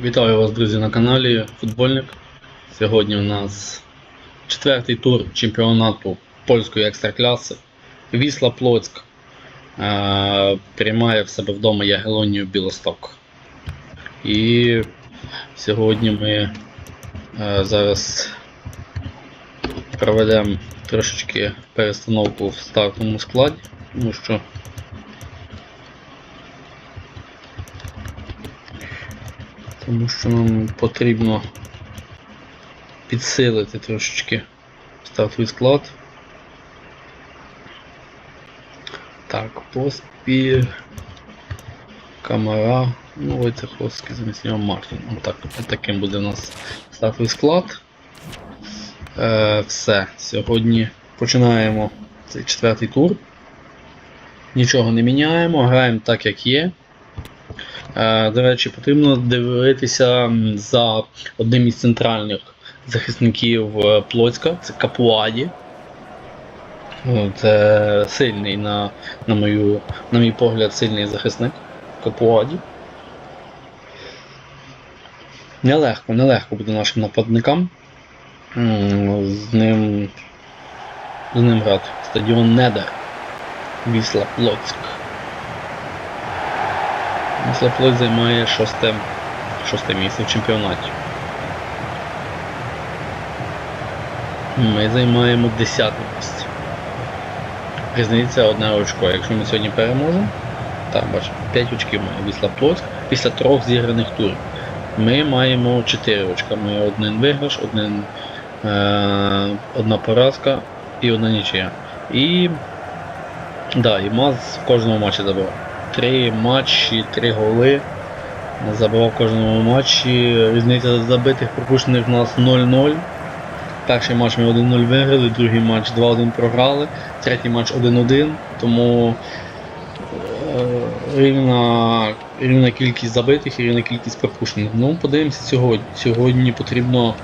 Вітаю вас, друзі, на каналі Футбольник. Сьогодні у нас четвертий тур чемпіонату польської екстракляси. Вісла Плоцьк е, приймає в себе вдома Ягелонію Білосток. І сьогодні ми е, зараз проведемо трошечки перестановку в стартовому складі, тому що тому що нам потрібно підсилити трошечки стартовий склад. Так, поспіль, камера, ну Войцеховський замість нього Мартін. Отак, таким буде у нас стартовий склад. Е, все, сьогодні починаємо цей четвертий тур. Нічого не міняємо, граємо так, як є. Е, До речі, потрібно дивитися за одним із центральних захисників е, Плоцька, це Капуаді. Ну, Це сильний, на, на, мою, на мій погляд, сильний захисник Капуаді. Нелегко, нелегко буде нашим нападникам. З ним, з ним грати. Стадіон Недер. Вісла Плоцьк. Слаплот займає шосте, шосте місце в чемпіонаті. Ми займаємо 10 місце. Різниця одне очко. Якщо ми сьогодні переможемо, так, бачимо, 5 очків має Вісла Плоцьк після трьох зіграних турів. Ми маємо 4 очка. Ми один виграш, один, е, одна поразка і одна нічия. І, да, і Маз в кожному матчі забивав. Три матчі, три голи. Забивав кожному матчі. Різниця забитих пропущених у нас 0-0. Перший матч ми 1-0 виграли, другий матч 2-1 програли, третій матч 1-1, тому е, рівна, рівна кількість забитих і рівна кількість пропущених. Ну, подивимося сьогодні. Сьогодні потрібно,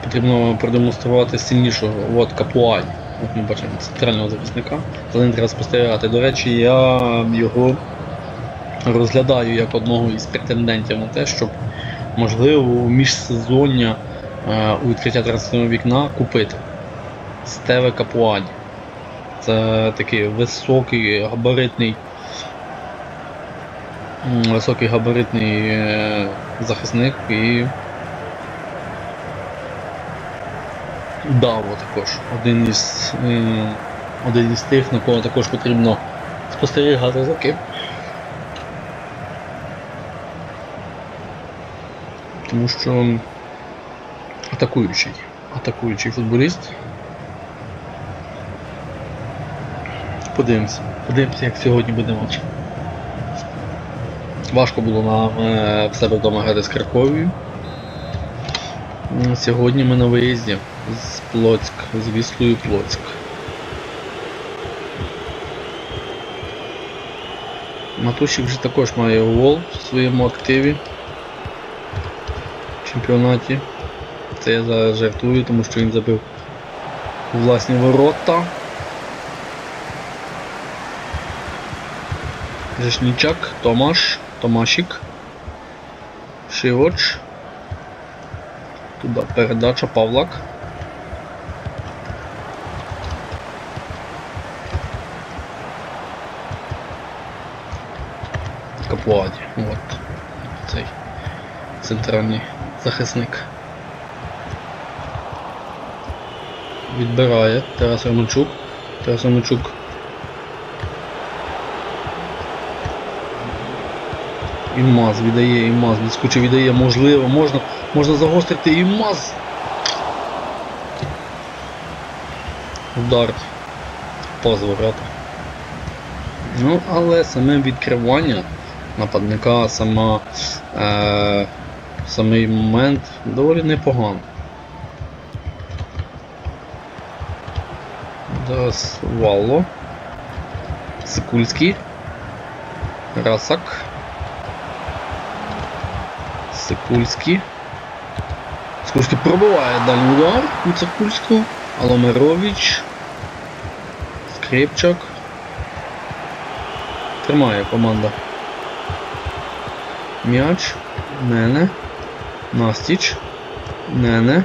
потрібно продемонструвати сильнішого. От Капуані. От ми бачимо центрального захисника. За треба спостерігати. До речі, я його розглядаю як одного із претендентів на те, щоб можливо міжсезоння е, у відкриття трансферного вікна купити Стеве Капуані. Це такий високий габаритний високий габаритний е, захисник і Даво також. Один із, е, один із тих, на кого також потрібно спостерігати за ким. Тому що атакуючий. Атакуючий футболіст. Подивимося. Подивимося, як сьогодні буде матч. Важко було нам е, в себе вдома грати з Краковію. Сьогодні ми на виїзді з Плоцьк, з Віслою Плоцьк. Матусик вже також має гол в своєму активі в чемпіонаті. Це я зараз жартую, тому що він забив власні ворота. Жешнічак, Томаш, Томашик, Шивоч. Туди передача Павлак. Капуаді. От. Цей центральний захисник. Відбирає Тарас Романчук. Тарас Романчук. Імаз віддає, Імаз, відскочив віддає, можливо, можна, можна загострити Імаз. Удар поза ворота. Ну, але саме відкривання нападника, сама, е, самий момент доволі непогано. Зараз Валло. Сикульський. Расак. Сикульський. Сикульський пробиває дальній удар у Цикульського. Аломерович. Скрипчак. Тримає команда. М'яч. Нене. Настіч. Нене.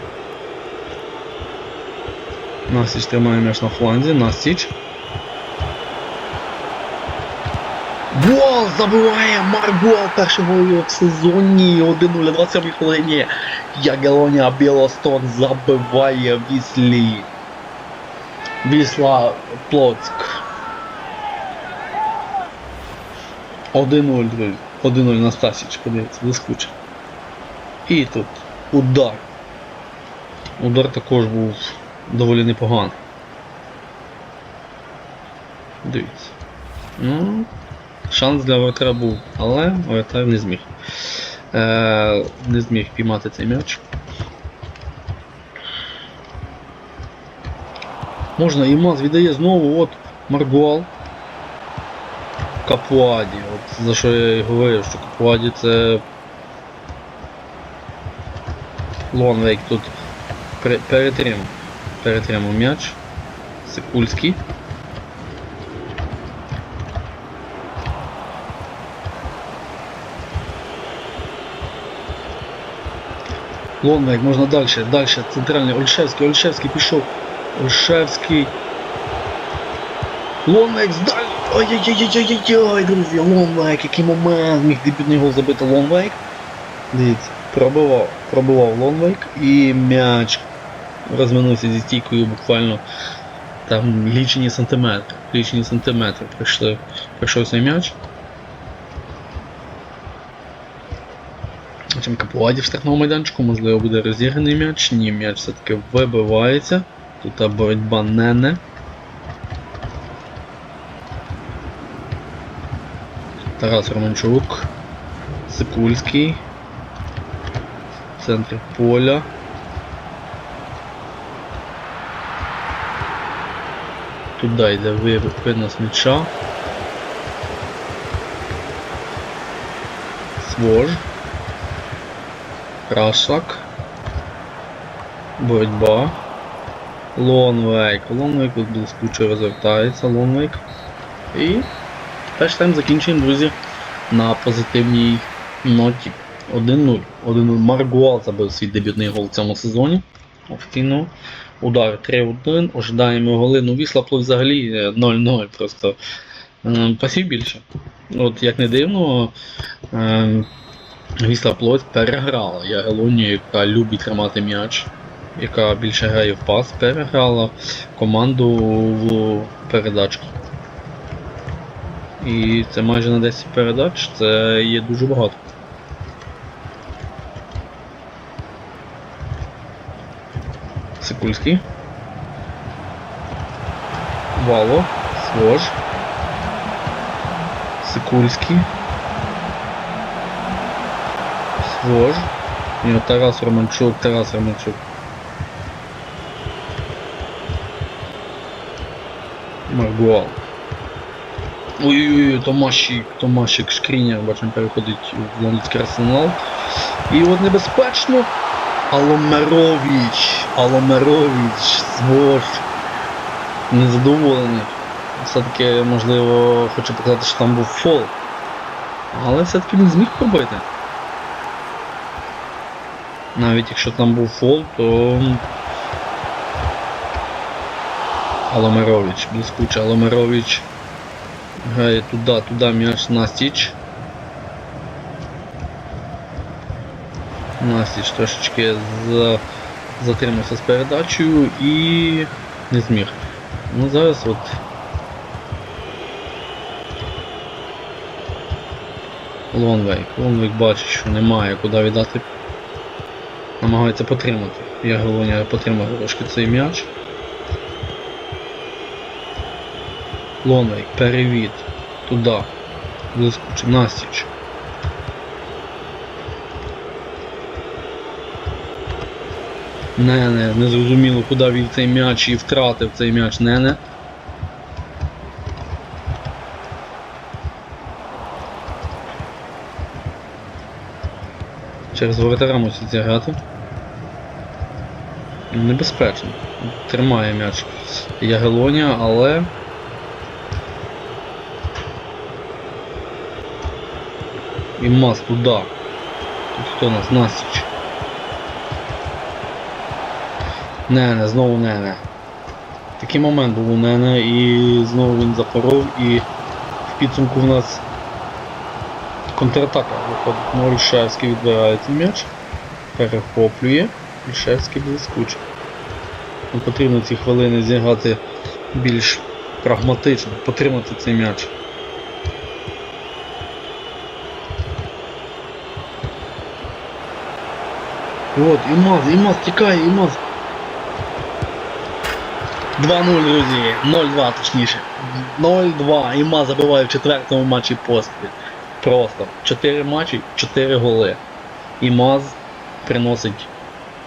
Настіч тримає м'яч на фланзі. Настіч. Гол забиває Маргол перший гол в сезоні 1-0 на 27 хвилині. Ягелоня Білосток забиває Віслі. Вісла Плоцьк. 1-0, друзі. 1-0 на Стасіч, подивіться, блискуче. І тут удар. Удар також був доволі непоганий. Дивіться. Ну, шанс для воротаря був, але воротар не зміг. Е, не зміг піймати цей м'яч. Можна, Імаз віддає знову, от Маргуал. Капуаді. От за що я і говорив, що Капуаді це. Лонвейк тут пере- перетримав. М'яч. Сикульський. Лонвейк, можна далі, далі, центральний, Ольшевський, Ольшевський пішов. Ольшевський. Лонвейк здаль. Ой-ой-ой-ой-ой-ой, друзі, Лонвейк, який момент, міг дебютний гол забити Лонвейк. Дивіться, пробивав, пробивав Лонвейк і м'яч розминувся зі стійкою буквально там лічені сантиметри. Лічені сантиметри прийшли, прийшов цей м'яч. Капуаді в штрафному майданчику, можливо, буде розіграний м'яч. Ні, м'яч все-таки вибивається. Тут боротьба не-не. Тарас Романчук. Сикульський. В центрі поля. Туди йде ви- винос м'яча. Свож. Крашак. Боротьба. Лонвейк. Лонвейк тут блискуче розвертається. Лонвейк. І перший тайм закінчуємо, друзі, на позитивній ноті. 1-0. 1-0. Маргуал забив свій дебютний гол в цьому сезоні. Офіційно. Удар 3-1. Ожидаємо голи. Ну, Вісла Плов взагалі е, 0-0. Просто е, пасів більше. От як не дивно, е, Вісла Плоть переграла Ягелонію, яка любить тримати м'яч, яка більше грає в пас, переграла команду в передачах. І це майже на 10 передач, це є дуже багато. Сикульський. Вало. Свож. Сикульський. Свож. І от Тарас Романчук, Тарас Романчук. Маргуал. Ой-ой-ой, Томашик, Томашик Шкріняр, бачимо, переходить в лондонський арсенал. І от небезпечно. Аломерович, Аломерович, Свож. Незадоволений. Все-таки, можливо, хочу показати, що там був фол. Але все-таки він зміг пробити. Навіть якщо там був фол, то. Аломерович, блискуче, Аломерович грає туди, туди м'яч Настіч. Настіч трошечки за... затримався з передачею і не зміг. Ну зараз от. Лонвейк. Лонвейк бачить, що немає куди віддати. Намагається потримати. Я Голоня потримав трошки цей м'яч. Лонвейк, перевід. Туди. Блискуче. Настіч. Не-не, не зрозуміло, куди вів цей м'яч і втратив цей м'яч. Не-не. Через воротара мусить зіграти. Небезпечно. Тримає м'яч Ягелоня, але. І мас туди. Тут хто у нас? Настіч. Не-не, знову не-не. Такий момент був у Нене і знову він запоров і в підсумку в нас контратака виходить. Ну, Ольшевський відбирає цей м'яч, перехоплює, Ольшевський блискучий. Нам потрібно ці хвилини зіграти більш прагматично, потримати цей м'яч. От, Імаз, Імаз, тікає, Імаз. 2-0, друзі. 0-2 точніше. 0-2. Іма забиває в четвертому матчі поспіль. Просто. 4 матчі, 4 голи. Імаз приносить.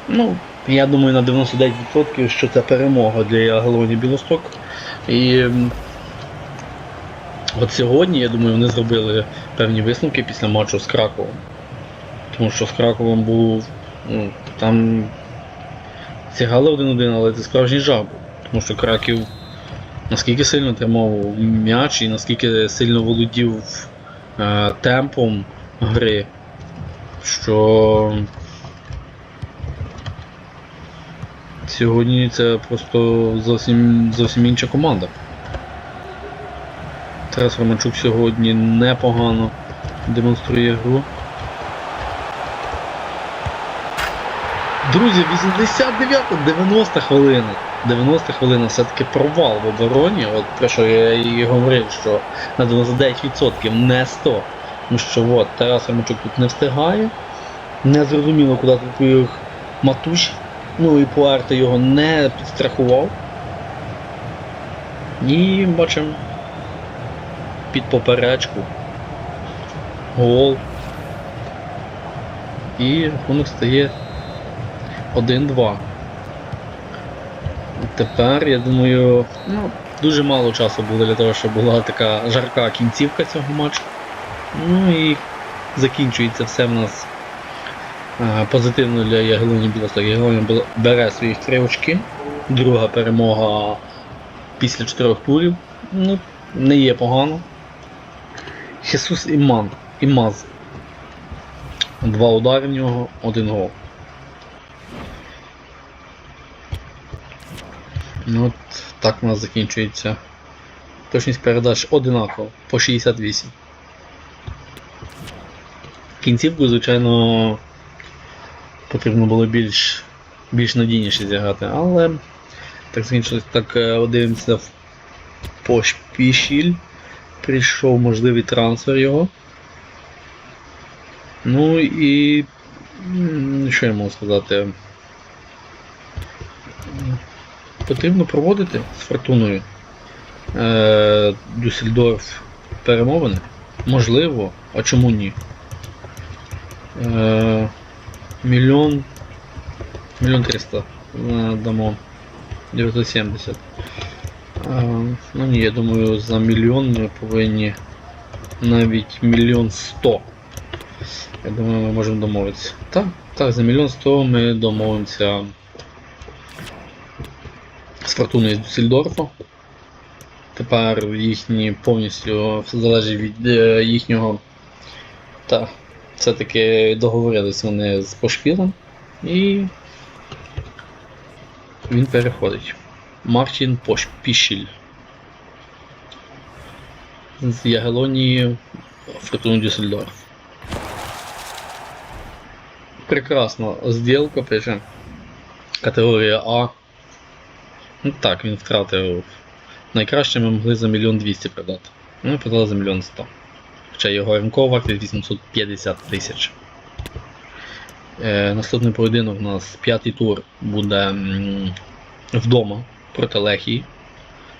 Ну, я думаю, на 99% що це перемога для Ягелоні Білосток. І от сьогодні, я думаю, вони зробили певні висновки після матчу з Краковом. Тому що з Краковом був. Ну, там зіграли один-один, але це справжній жах був. Тому що Краків наскільки сильно тримав м'яч і наскільки сильно володів е, темпом гри, що сьогодні це просто зовсім, зовсім інша команда. Тарас Романчук сьогодні непогано демонструє гру. Друзі, 89-90 хвилина. 90 хвилина все-таки провал в обороні. От про що я і говорив, що на 99% не 100. Тому що от, Тарас Ромачук тут не встигає. Не зрозуміло, куди тут поїх Матуш. Ну і Пуарте його не підстрахував. І бачимо під поперечку. Гол. І рахунок стає 1-2. Тепер, я думаю, ну, дуже мало часу було для того, щоб була така жарка кінцівка цього матчу. Ну і закінчується все в нас е, позитивно для Ягелоні Білосток. Ягелоні бере своїх три очки. Друга перемога після чотирьох турів. Ну, не є погано. Хесус Іман. Імаз. Два удари в нього, один гол. Ну от так у нас закінчується. Точність передач одинаково по 68. Кінцівку, звичайно, потрібно було більш, більш надійніше зіграти, але так закінчилось. Так е, дивимося в пошпішіль. Прийшов можливий трансфер його. Ну і. Що я можу сказати? Потрібно проводити з фортуною е, Дюссельдорф перемовини. Можливо, а чому ні? Е, мільйон. Мільйон триста е, дамо. 970. Е, ну ні, я думаю, за мільйон ми повинні навіть мільйон сто. Я думаю, ми можемо домовитися. Так, так, за мільйон сто ми домовимося з фортуною з Дюссельдорфа. Тепер їхні повністю залежить від е, їхнього. Та, все-таки договорились вони з Пошпілем і він переходить. Мартін Пошпішіль. З Ягелонії Фортуну Дюссельдорф. Прекрасна зділка, причем категорія А. Ну так, він втратив. Найкраще ми могли за мільйон двісті продати. Ми продали за мільйон сто. Хоча його ринкова вартість 850 тисяч. Е, наступний поєдинок у нас п'ятий тур буде вдома проти Лехії.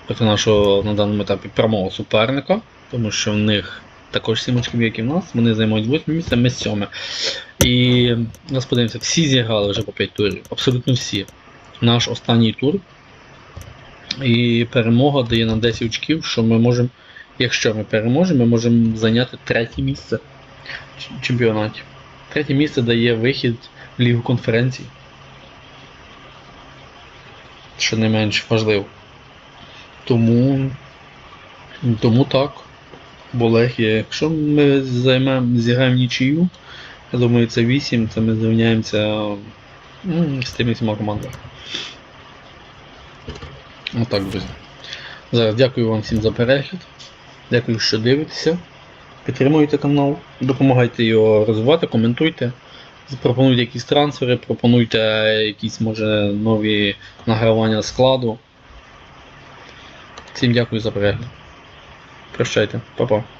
Проти нашого на даному етапі прямого суперника, тому що в них також 7 очків, як і в нас, вони займають 8 місце, ми 7. І нас подивимося, всі зіграли вже по 5 турів, абсолютно всі. Наш останній тур і перемога дає нам 10 очків, що ми можемо, якщо ми переможемо, ми можемо зайняти третє місце в чемпіонаті. Третє місце дає вихід в Лігу конференцій. Що не менш важливо. Тому, тому так. Бо Лехія, якщо ми займемо, зіграємо нічию, Я думаю, це 8, це ми зрівняємося м, з тими всіма командами. Отак, друзі. Зараз дякую вам всім за перегляд. Дякую, що дивитеся. Підтримуйте канал, допомагайте його розвивати, коментуйте. Пропонуйте якісь трансфери, пропонуйте якісь, може, нові награвання складу. Всім дякую за перегляд. Прощайте, па-па.